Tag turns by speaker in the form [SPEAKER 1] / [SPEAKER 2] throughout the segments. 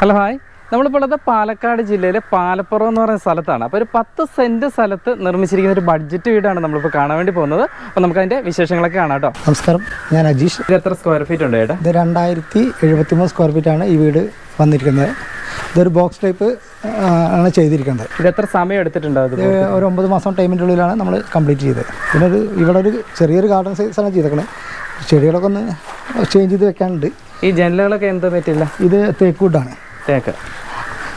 [SPEAKER 1] Hello hi. നമ്മളിപ്പോൾ ഉള്ളത് പാലക്കാട് ജില്ലയിലെ പാലപ്പുറം എന്ന് പറയുന്ന സ്ഥലത്താണ്. അപ്പോൾ ഒരു പത്ത് സെന്റ് സ്ഥലത്ത് നിർമ്മിച്ചിരിക്കുന്ന ഒരു ബഡ്ജറ്റ് വീടാണ് നമ്മളിപ്പോൾ കാണാൻ വേണ്ടി പോകുന്നത്. അപ്പോൾ നമുക്ക് അതിന്റെ വിശേഷങ്ങളൊക്കെ കാണാം കേട്ടോ.
[SPEAKER 2] നമസ്കാരം. ഞാൻ അജീഷ്.
[SPEAKER 1] ഇത് എത്ര സ്ക്വയർ ഫീറ്റ് ഉണ്ട് ഏട്ടാ?
[SPEAKER 2] ഇത് രണ്ടായിരത്തി എഴുപത്തി മൂന്ന് സ്ക്വയർ ഫീറ്റാണ് ഈ വീട് വന്നിരിക്കുന്നത്. ഇതൊരു ബോക്സ് ടൈപ്പ് ആണ് ചെയ്തിരിക്കുന്നത്.
[SPEAKER 1] ഇത് എത്ര സമയം എടുത്തിട്ടുണ്ട് അത്
[SPEAKER 2] ഒരു ഒമ്പത് മാസം ടൈമിന്റെ ഉള്ളിലാണ് നമ്മൾ കംപ്ലീറ്റ് ചെയ്തത്. പിന്നെ ഒരു ഇവിടെ ഒരു ചെറിയൊരു ഗാർഡൻ സൈസാണ് ചെയ്തേക്കുന്നത് ചെടികളൊക്കെ ഒന്ന് ചേഞ്ച് ചെയ്ത് വെക്കാനുണ്ട്.
[SPEAKER 1] ഈ ജനലുകളൊക്കെ എന്ത് പറ്റില്ല
[SPEAKER 2] ഇത് തേക്കൂട്ടാണ്
[SPEAKER 1] തേക്ക്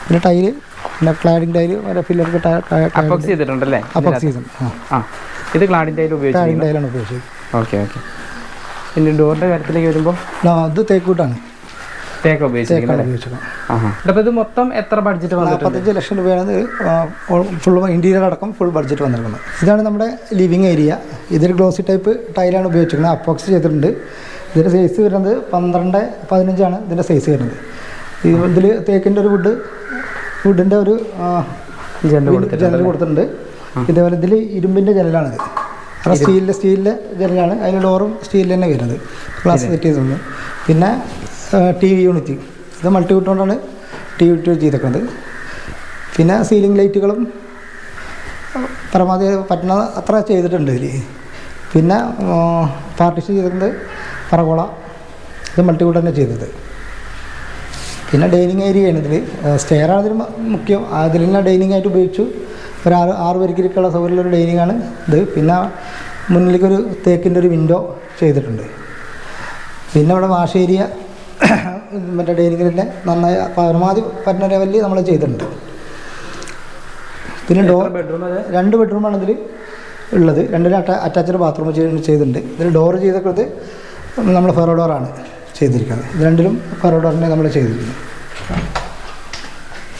[SPEAKER 2] പിന്നെ ടൈൽ പിന്നെ ക്ലാഡിങ് ടൈൽ വരെ ഫില്ലർക്ക്
[SPEAKER 1] അപ്പോക്സ് ചെയ്തിട്ടുണ്ടല്ലേ?
[SPEAKER 2] അപ്പോക്സ് സീസൺ ആ.
[SPEAKER 1] ഇത് ക്ലാഡിംഗ് ടൈൽ
[SPEAKER 2] ക്ലാഡിങ് ടൈലാണ് ഉപയോഗിച്ചത്.
[SPEAKER 1] Okay okay. പിന്നെ ഡോറിന്റെ കാര്യത്തിലേക്ക് വരുമ്പോൾ
[SPEAKER 2] അത് തേക്കൂട്ടാണ്.
[SPEAKER 1] തേക്ക് ഉപയോഗിച്ചിരിക്കുന്നത് അപ്പോൾ ഇത് മൊത്തം എത്ര ബഡ്ജറ്റ്
[SPEAKER 2] നാൽപ്പത്തഞ്ച് ലക്ഷം രൂപയാണ് ഫുൾ ഇന്റീരിയർ അടക്കം ഫുൾ ബഡ്ജറ്റ് വന്നിരിക്കുന്നത്. ഇതാണ് നമ്മുടെ ലിവിങ് ഏരിയ. ഇതൊരു ഗ്ലോസി ടൈപ്പ് ടൈലാണ് ഉപയോഗിച്ചിരിക്കുന്നത്. അപ്പോക്സ് ചെയ്തിട്ടുണ്ട്. ഇതിന്റെ സൈസ് വരുന്നത് പന്ത്രണ്ട് പതിനഞ്ചാണ് ഇതിന്റെ സൈസ് വരുന്നത്. ഇതിൽ തേക്കിന്റെ ഒരു വുഡ് വുഡിന്റെ ഒരു
[SPEAKER 1] ജനൽ
[SPEAKER 2] കൊടുത്തിട്ടുണ്ട് ഇതേപോലെ ഇതിൽ ഇരുമ്പിന്റെ ജനലാണിത് കാരണം സ്റ്റീലിന്റെ സ്റ്റീലിന്റെ ജനലാണ്. അതിന് ഡോറും സ്റ്റീലിൽ തന്നെ വരുന്നത്. ഗ്ലാസ് സെറ്റ് ചെയ്തിട്ടുണ്ട് പിന്നെ ടി വി യൂണിറ്റ്. ഇത് മൾട്ടി കൊണ്ടാണ് ടി വി യൂണിറ്റ് ചെയ്തേക്കുന്നത് പിന്നെ സീലിംഗ് ലൈറ്റുകളും പരമാവധി പറ്റുന്ന അത്ര ചെയ്തിട്ടുണ്ട് ഇതിൽ പിന്നെ പാർട്ടിഷൻ ചെയ്തിട്ടുണ്ട്. പറകോള. ഇത് മൾട്ടി വുഡ് തന്നെ ചെയ്തത്. പിന്നെ ഡൈനിങ് ഏരിയ ആണ് ഇതിൽ സ്റ്റെയറാണ് ഇതിൽ ഇതിന് മുഖ്യം. അതിൽ തന്നെ ഡൈനിങ് ആയിട്ട് ഉപയോഗിച്ചു. ഒരു ആറ് ആറ് പേർക്കിരിക്കുള്ള സൗകര്യമുള്ള ഒരു ഡൈനിങ് ആണ് ഇത്. പിന്നെ മുന്നിലേക്ക് ഒരു തേക്കിന്റെ ഒരു വിൻഡോ ചെയ്തിട്ടുണ്ട്. പിന്നെ ഇവിടെ വാഷ് ഏരിയ മറ്റേ ഡൈനിങ്ങിൽ തന്നെ നന്നായി പരമാവധി പറ്റുന്ന ലെവലിൽ നമ്മൾ ചെയ്തിട്ടുണ്ട്. പിന്നെ ഡോർ
[SPEAKER 1] ബെഡ്റൂം
[SPEAKER 2] രണ്ട് ബെഡ്റൂമാണ് ഇതിൽ ഉള്ളത്. രണ്ടിനും അറ്റാ അറ്റാച്ച്ഡ് ബാത്റൂം ചെയ്തിട്ടുണ്ട്. ഇതിൽ ഡോർ ചെയ്തേക്കുന്നത് നമ്മൾ ഫെറോ ഡോറാണ് ചെയ്തിരിക്കുന്നത്. ഇത് രണ്ടിലും ഫറോഡ് തന്നെ നമ്മൾ ചെയ്തിരിക്കുന്നത്.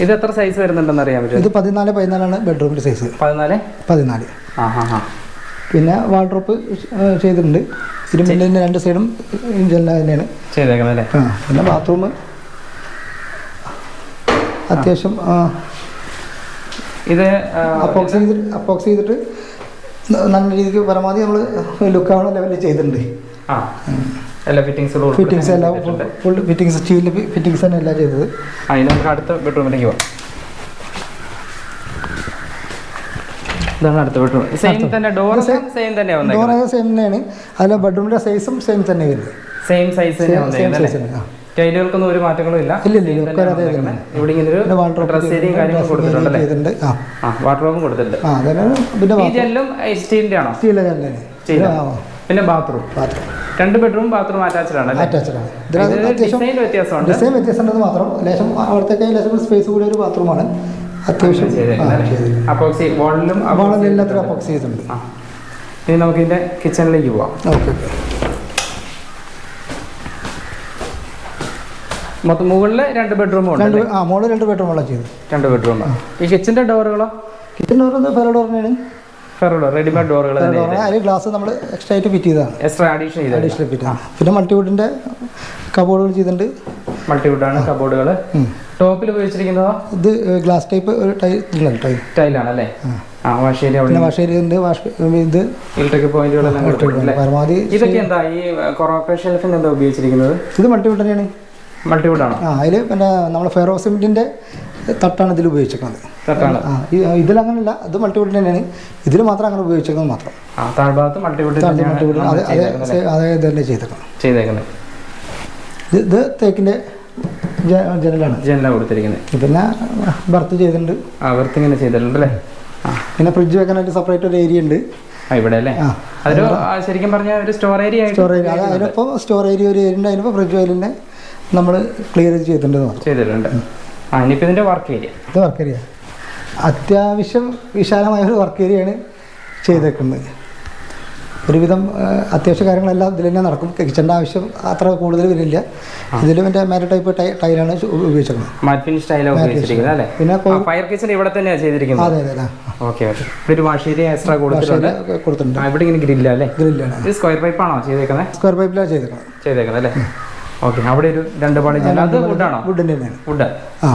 [SPEAKER 1] ഇത് എത്ര സൈസ് വരുന്നുണ്ടെന്ന് അറിയാൻ പറ്റും
[SPEAKER 2] ഇത് പതിനാല് പതിനാലാണ് ബെഡ്റൂമിന്റെ സൈസ്
[SPEAKER 1] പതിനാല്?
[SPEAKER 2] പതിനാല്. പിന്നെ വാൾഡ്രോപ്പ് ചെയ്തിട്ടുണ്ട്. ഇരുമ്പിന്റെ രണ്ട് സൈഡും ജനല തന്നെയാണ്.
[SPEAKER 1] ചെയ്തേക്കുന്നത് അല്ലേ
[SPEAKER 2] പിന്നെ ബാത്റൂം അത്യാവശ്യം
[SPEAKER 1] ഇത്
[SPEAKER 2] അപ്പോക്സ് ചെയ്തിട്ട് അപ്പോക്സ് ചെയ്തിട്ട് നല്ല രീതിക്ക് പരമാവധി നമ്മൾ ലുക്കാവുന്ന ലെവലിൽ ചെയ്തിട്ടുണ്ട്.
[SPEAKER 1] ആ. എല്ലാ
[SPEAKER 2] ഫിറ്റിങ്സ് എല്ലാം ഫുൾ ഫിറ്റിങ്സ് സ്റ്റീൽ ഫിറ്റിങ്സ് തന്നെ എല്ലാം ചെയ്തത്.
[SPEAKER 1] നമുക്ക് അടുത്ത ബെഡ്റൂമിലേക്ക് പോവാം. ഇതാണ് അടുത്ത ബെഡ്റൂം സെയിം തന്നെ ഡോർ സെയിം തന്നെ
[SPEAKER 2] ഡോർ സെയിം തന്നെയാണ്. അതിലെ ബെഡ്റൂമിന്റെ സൈസും സെയിം തന്നെ വരുന്നത്.
[SPEAKER 1] സെയിം സൈസ്
[SPEAKER 2] തന്നെയാണ്.
[SPEAKER 1] ടൈലുകൾക്കൊന്നും ഒരു മാറ്റങ്ങളും ഇല്ല. ഇവിടെ ഇങ്ങനെ ഒരു ഡ്രസ്സേരിയും കാര്യങ്ങളും കൊടുത്തിട്ടുണ്ട്.
[SPEAKER 2] ആ കൊടുത്തിട്ടുണ്ട് പിന്നെ
[SPEAKER 1] സ്റ്റീലിന്റെ ആണോ?
[SPEAKER 2] സ്റ്റീൽ
[SPEAKER 1] പിന്നെ ബാത്റൂം
[SPEAKER 2] ബാത്റൂം
[SPEAKER 1] രണ്ട് ബെഡ്റൂം ബാത്റൂം അറ്റാച്ച്ഡ് ആണ്
[SPEAKER 2] ആണ്.
[SPEAKER 1] ഇത്
[SPEAKER 2] ഇതിനകത്ത് അത്യാവശ്യം
[SPEAKER 1] ഡിസൈൻ വ്യത്യാസമുണ്ട്.
[SPEAKER 2] ഡിസൈൻ വ്യത്യാസമുണ്ടെന്ന് മാത്രം. ലേശം അവിടത്തേക്ക് ലേശം സ്പേസ് കൂടിയ ഒരു ബാത്റൂമാണ് അത്യാവശ്യം.
[SPEAKER 1] അപ്പോക്സി വാളിലും
[SPEAKER 2] വാളിൽ എല്ലാത്തിലും അപ്പോക്സി ചെയ്തിട്ടുണ്ട്
[SPEAKER 1] ഇനി നമുക്ക് ഇതിന്റെ കിച്ചണിലേക്ക് പോവാം
[SPEAKER 2] ഓക്കെ
[SPEAKER 1] മൊത്തം മുകളിൽ രണ്ട് ബെഡ്റൂമും
[SPEAKER 2] രണ്ട് ആ മുകളിൽ രണ്ട് ബെഡ്റൂമുള്ള ചെയ്തു
[SPEAKER 1] രണ്ട് ബെഡ്റൂം ഈ കിച്ചന്റെ ഡോറുകളോ
[SPEAKER 2] കിച്ചൻ ഡോർ ഫെറോ ഡോറിനാണ്
[SPEAKER 1] ഫെറോ റെഡിമെയ്ഡ് ഡോറുകൾ തന്നെ
[SPEAKER 2] ഗ്ലാസ് നമ്മൾ എക്സ്ട്രാ ആയിട്ട് ഫിറ്റ് ചെയ്തതാണ്.
[SPEAKER 1] എക്സ്ട്രാ അഡീഷൻ ചെയ്ത്
[SPEAKER 2] അഡീഷണൽ ഫിറ്റ് പിന്നെ മൾട്ടിവുഡിന്റെ കബോർഡുകൾ ചെയ്തിട്ടുണ്ട്.
[SPEAKER 1] മൾട്ടിവുഡ് ആണ് കബോർഡുകൾ ടോപ്പിൽ ഉപയോഗിച്ചിരിക്കുന്നതോ?
[SPEAKER 2] ഇത് ഗ്ലാസ് ടൈപ്പ് ഒരു ടൈ ഇതുണ്ട് ടൈൽ
[SPEAKER 1] ടൈലാണ് അല്ലേ ആ വാശേരി അവിടെ
[SPEAKER 2] പിന്നെ വാഷ് ഉണ്ട് വാഷ് ഇത്
[SPEAKER 1] ഇലക്ട്രിക് പോയിന്റുകളെല്ലാം
[SPEAKER 2] പരമാവധി
[SPEAKER 1] ഇതൊക്കെ എന്താ ഈ കൊറോക്ക ഷെൽഫിന് എന്താ ഉപയോഗിച്ചിരിക്കുന്നത്?
[SPEAKER 2] ഇത് മൾട്ടിവുഡ് തന്നെയാണ്.
[SPEAKER 1] മൾട്ടിവുഡ് ആണോ
[SPEAKER 2] ആ അതിൽ പിന്നെ നമ്മൾ ഫെറോ സിമെന്റിന്റെ തട്ടാണ് ഇതിൽ ഉപയോഗിച്ചിരിക്കുന്നത്
[SPEAKER 1] തട്ടാണ്.
[SPEAKER 2] ആ അത് ഇതിലങ്ങനെയല്ല ഇത് മൾട്ടിവുഡ് തന്നെയാണ്. ഇതിൽ മാത്രം അങ്ങനെ ഉപയോഗിച്ചിരിക്കുന്നത് മാത്രം.
[SPEAKER 1] ആ താഴ്ഭാഗത്ത് മൾട്ടിവുഡ്
[SPEAKER 2] മൾട്ടിവുഡ് അതെ അതെ അതേ ഇത്
[SPEAKER 1] ചെയ്തേക്കുന്നത്
[SPEAKER 2] തേക്കിന്റെ ജ- ജനലാണ്.
[SPEAKER 1] ജനല കൊടുത്തിരിക്കുന്നത്.
[SPEAKER 2] പിന്നെ ബർത്ത് ചെയ്തിട്ടുണ്ട്.
[SPEAKER 1] ആ വൃത്തി ഇങ്ങനെ ചെയ്തിട്ടുണ്ട് അല്ലേ?
[SPEAKER 2] പിന്നെ ഫ്രിഡ്ജ് വെക്കാനായിട്ട് സെപ്പറേറ്റ് ഒരു ഏരിയ ഉണ്ട്.
[SPEAKER 1] ഇവിടെ അല്ലേ? അതൊരു ശരിക്കും പറഞ്ഞാൽ ഒരു സ്റ്റോർ ഏരിയ സ്റ്റോർ
[SPEAKER 2] ഏരിയ അതിനിപ്പോ അതിനൊപ്പം സ്റ്റോർ ഏരിയ ഒരു ഏരിയ ഉണ്ട് അതിനിപ്പോൾ ഫ്രിഡ്ജ് അതിനെ നമ്മൾ ക്ലിയർ ചെയ്തിട്ടുണ്ട്.
[SPEAKER 1] ആ ഇനിയിപ്പോൾ വർക്ക് ഏരിയ
[SPEAKER 2] ഇത് വർക്ക് ഏരിയ അത്യാവശ്യം വിശാലമായ ഒരു വർക്ക് ഏരിയയാണ് ചെയ്തേക്കുന്നത്. ഒരുവിധം അത്യാവശ്യ കാര്യങ്ങളെല്ലാം ഇതിൽ തന്നെ നടക്കും. കിച്ചന്റെ ആവശ്യം അത്ര കൂടുതൽ വരില്ല ഇതിലും എന്റെ മാറ്റ ടൈപ്പ് ടൈ ടൈലാണ് ഉപയോഗിച്ചിരിക്കുന്നത്
[SPEAKER 1] മാറ്റ് ഫിനിഷ് ടൈലാണ് ഉപയോഗിച്ചിരിക്കുന്നത് അല്ലേ?
[SPEAKER 2] പിന്നെ
[SPEAKER 1] ഫയർ കിച്ചൺ ഇവിടെ തന്നെയാണ് ചെയ്തിരിക്കുന്നത്.
[SPEAKER 2] അതെ അതെ
[SPEAKER 1] ഓക്കെ ഓക്കെ ഒരു വാഷ് ഏരിയ എക്സ്ട്രാ കൊടുത്തിട്ടുണ്ട്.
[SPEAKER 2] ഒക്കെ കൊടുത്തിട്ടുണ്ട്.
[SPEAKER 1] ആ ഇവിടെ ഇങ്ങനെ ഗ്രില്ല അല്ലേ?
[SPEAKER 2] ഗ്രില്ലാണ്
[SPEAKER 1] ഇത് സ്ക്വയർ പൈപ്പ് ആണോ ചെയ്തേക്കുന്നത്?
[SPEAKER 2] സ്ക്വയർ പൈപ്പിലാണ് ചെയ്തേക്കുന്നത്.
[SPEAKER 1] ചെയ്തേക്കുന്നത് അല്ലേ? ഓക്കെ അവിടെ ഒരു രണ്ട് പാളി ജനൽ. അത് വുഡാണോ
[SPEAKER 2] വുഡിന്റെ തന്നെയാണ്
[SPEAKER 1] വുഡ്
[SPEAKER 2] ആ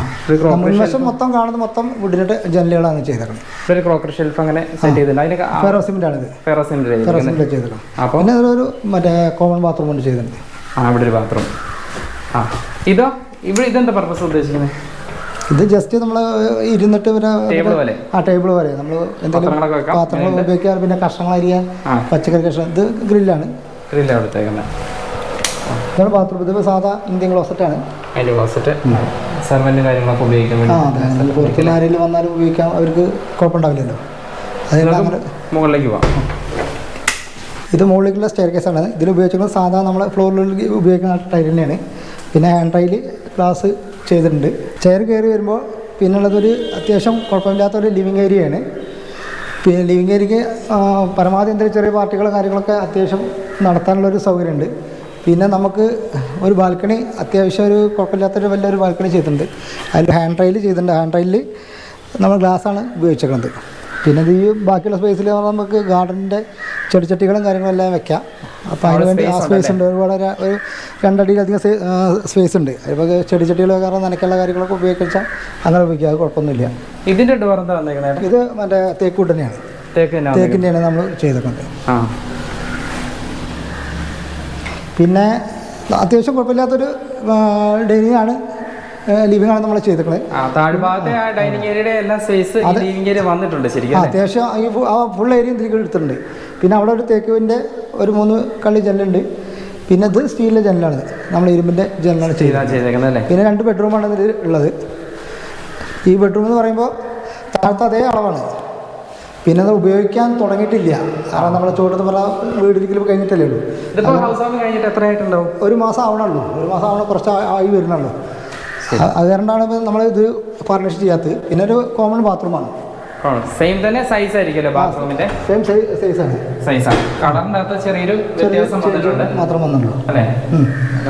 [SPEAKER 2] മുൻവശം മൊത്തം കാണുന്നത് മൊത്തം വുഡിന്റെ ജനലുകളാണ് ചെയ്തേക്കുന്നത്
[SPEAKER 1] ഒരു ക്രോക്കറി ഷെൽഫ് അങ്ങനെ സെറ്റ് ചെയ്തിട്ടുണ്ട്.
[SPEAKER 2] ഫെറോസിമിന്റാണിത് ഫെറോസിമിന്റെ
[SPEAKER 1] അപ്പോൾ
[SPEAKER 2] പിന്നെ ഒരു മറ്റേ കോമൺ ബാത്റൂം കൊണ്ട് ചെയ്തിട്ടുണ്ട്.
[SPEAKER 1] ആ ഇവിടെ ഒരു ബാത്റൂം ആ ഇതോ? ഇവിടെ ഇതെന്താ പർപ്പസ് ഉദ്ദേശിക്കുന്നത്?
[SPEAKER 2] ഇത് ജസ്റ്റ് നമ്മൾ ഇരുന്നിട്ട് പിന്നെ ആ ടേബിൾ പോലെ. നമ്മൾ എന്തെങ്കിലും പാത്രങ്ങൾ ഉപയോഗിക്കാറ് പിന്നെ കഷ്ണങ്ങൾ അരിയാൻ പച്ചക്കറി കഷ്ണം ഇത് ഗ്രില്ലാണ്.
[SPEAKER 1] ഗ്രില്ലാണ് കൊടുത്തേക്കുന്നത്.
[SPEAKER 2] ഇതാണ് ബാത്റൂം ഇത് സാധാ ഇന്ത്യൻ ക്ലോസറ്റാണ്
[SPEAKER 1] അതിന്റെ ക്ലോസറ്റ് കാര്യങ്ങളൊക്കെ ഉപയോഗിക്കാൻ
[SPEAKER 2] ആ
[SPEAKER 1] വേണ്ടി
[SPEAKER 2] അതെ നമ്മൾ പുറത്തുനിന്ന് ആരെങ്കിലും വന്നാലും ഉപയോഗിക്കാം. അവർക്ക് കുഴപ്പമുണ്ടാവില്ലല്ലോ. അതിനുള്ള
[SPEAKER 1] മുകളിലേക്ക് പോവാം
[SPEAKER 2] ഇത് മുകളിലേക്കുള്ള സ്റ്റെയർ ആണ്. ഇതിൽ ഉപയോഗിച്ചുള്ള സാധാ നമ്മൾ ഫ്ലോറിൽ ഉപയോഗിക്കുന്ന ടൈൽ തന്നെയാണ്. പിന്നെ ഹാൻഡ് ടൈൽ ഗ്ലാസ് ചെയ്തിട്ടുണ്ട്. ചെയർ കയറി വരുമ്പോൾ പിന്നുള്ളതൊരു അത്യാവശ്യം കുഴപ്പമില്ലാത്തൊരു ലിവിങ് ഏരിയയാണ് പിന്നെ ലിവിങ് ഏരിയക്ക് പരമാവധി എന്തെങ്കിലും ചെറിയ പാർട്ടികളും കാര്യങ്ങളൊക്കെ അത്യാവശ്യം നടത്താനുള്ളൊരു സൗകര്യമുണ്ട്. പിന്നെ നമുക്ക് ഒരു ബാൽക്കണി അത്യാവശ്യം ഒരു കുഴപ്പമില്ലാത്തൊരു വലിയൊരു ബാൽക്കണി ചെയ്തിട്ടുണ്ട്. അതിൽ ഹാൻഡ് റൈൽ ചെയ്തിട്ടുണ്ട്. ഹാൻഡ് റൈലിൽ നമ്മൾ ഗ്ലാസ്സാണ് ഉപയോഗിച്ചേക്കുന്നത് പിന്നെ ഇത് ഈ ബാക്കിയുള്ള സ്പേസിൽ നമുക്ക് ഗാർഡനിന്റെ ചെടിച്ചട്ടികളും കാര്യങ്ങളും എല്ലാം വെക്കാം. അപ്പോൾ അതിന് വേണ്ടി ആ സ്പേസ് ഉണ്ട്. ഒരുപാട് ഒരു- രണ്ടടിയിലധികം സ്പേസ് ഉണ്ട്. അതിപ്പോൾ ചെടിച്ചട്ടികൾ കാരണം നനയ്ക്കുള്ള കാര്യങ്ങളൊക്കെ ഉപയോഗിച്ചാൽ അങ്ങനെ ഉപയോഗിക്കാം. അത് കുഴപ്പമൊന്നുമില്ല.
[SPEAKER 1] ഇതിന്റെ ഡോർ എന്താ വന്നേക്കണേ?
[SPEAKER 2] ഇത് മറ്റേ
[SPEAKER 1] തേക്കൂട്ടനെയാണ്.
[SPEAKER 2] തേക്കിന്റെയാണ് നമ്മൾ ചെയ്തിട്ടുണ്ട്
[SPEAKER 1] ആ.
[SPEAKER 2] പിന്നെ അത്യാവശ്യം കുഴപ്പമില്ലാത്തൊരു ഡൈനിങ് ആണ് ലിവിംഗ് ആണ് നമ്മൾ ചെയ്തിട്ടുള്ളത്. അത്യാവശ്യം ഈ ആ ഫുൾ ഏരിയ ഇതിലേക്ക് എടുത്തിട്ടുണ്ട്. പിന്നെ അവിടെ ഒരു തേക്കുവിന്റെ ഒരു മൂന്ന് കള്ളി ജനലുണ്ട്. പിന്നെ ഇത് സ്റ്റീലിന്റെ ജനലാണ്. നമ്മൾ ഇരുമ്പിന്റെ ജനലാണ് ചെയ്തത് പിന്നെ രണ്ട് ബെഡ്റൂമാണ് ഇതിൽ ഉള്ളത്. ഈ ബെഡ്റൂം എന്ന് പറയുമ്പോൾ താഴത്തെ അതേ അളവാണ്. പിന്നെ അത് ഉപയോഗിക്കാൻ തുടങ്ങിയിട്ടില്ല. കാരണം നമ്മുടെ ചോട്ടത്ത് പറ വീടിരിക്കലും കഴിഞ്ഞിട്ടല്ലേ ഉള്ളൂ.
[SPEAKER 1] കഴിഞ്ഞിട്ട്
[SPEAKER 2] ഒരു മാസം ആവണുള്ളൂ. ഒരു മാസം ആവണ കുറച്ച് ആയി വരുന്നുള്ളൂ. അത് കാരണമാണ് നമ്മൾ ഇത് പാർട്ണർഷിപ്പ് ചെയ്യാത്തത്. പിന്നെ ഒരു കോമൺ ബാത്റൂമാണ്
[SPEAKER 1] സെയിം തന്നെ സൈസ് ആയിരിക്കുമല്ലോ ബാത്റൂമിന്റെ
[SPEAKER 2] സെയിം
[SPEAKER 1] കളറിന്റെ അകത്ത് ചെറിയൊരു വ്യത്യാസം വന്നിട്ടുണ്ട്.
[SPEAKER 2] മാത്രം വന്നുള്ളൂ
[SPEAKER 1] അല്ലേ?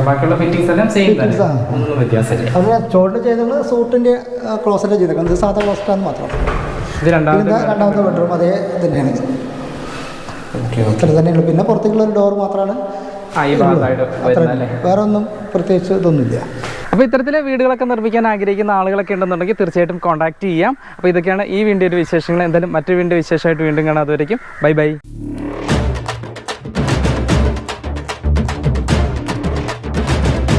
[SPEAKER 1] ബാക്കിയുള്ള ഫിറ്റിംഗ്സ് എല്ലാം സെയിം തന്നെ. ഒന്നും വ്യത്യാസമില്ല
[SPEAKER 2] അതിന് ചോട്ടിൽ ചെയ്തത് സൂട്ടിന്റെ ക്ലോസറ്റ് ചെയ്തേക്കുന്നത്. സാധാ ക്ലോസറ്റ് ആണ് മാത്രം.
[SPEAKER 1] ഇത് രണ്ടാമത്തെ
[SPEAKER 2] രണ്ടാമത്തെ ബെഡ്റൂം അതേ തന്നെയാണ്. അത്ര തന്നെയുള്ളൂ. പിന്നെ പുറത്തേക്കുള്ള ഒരു ഡോർ മാത്രമാണ് വേറെ ഒന്നും പ്രത്യേകിച്ച് ഇതൊന്നുമില്ല.
[SPEAKER 1] അപ്പോൾ ഇത്തരത്തിലെ വീടുകളൊക്കെ നിർമ്മിക്കാൻ ആഗ്രഹിക്കുന്ന ആളുകളൊക്കെ ഉണ്ടെന്നുണ്ടെങ്കിൽ തീർച്ചയായിട്ടും കോൺടാക്ട് ചെയ്യാം. അപ്പോൾ ഇതൊക്കെയാണ് ഈ വീണ്ടും ഒരു വിശേഷങ്ങൾ. എന്തായാലും മറ്റു വീണ്ടും വിശേഷമായിട്ട് വീണ്ടും കാണാം. അതുവരേക്കും. Bye bye.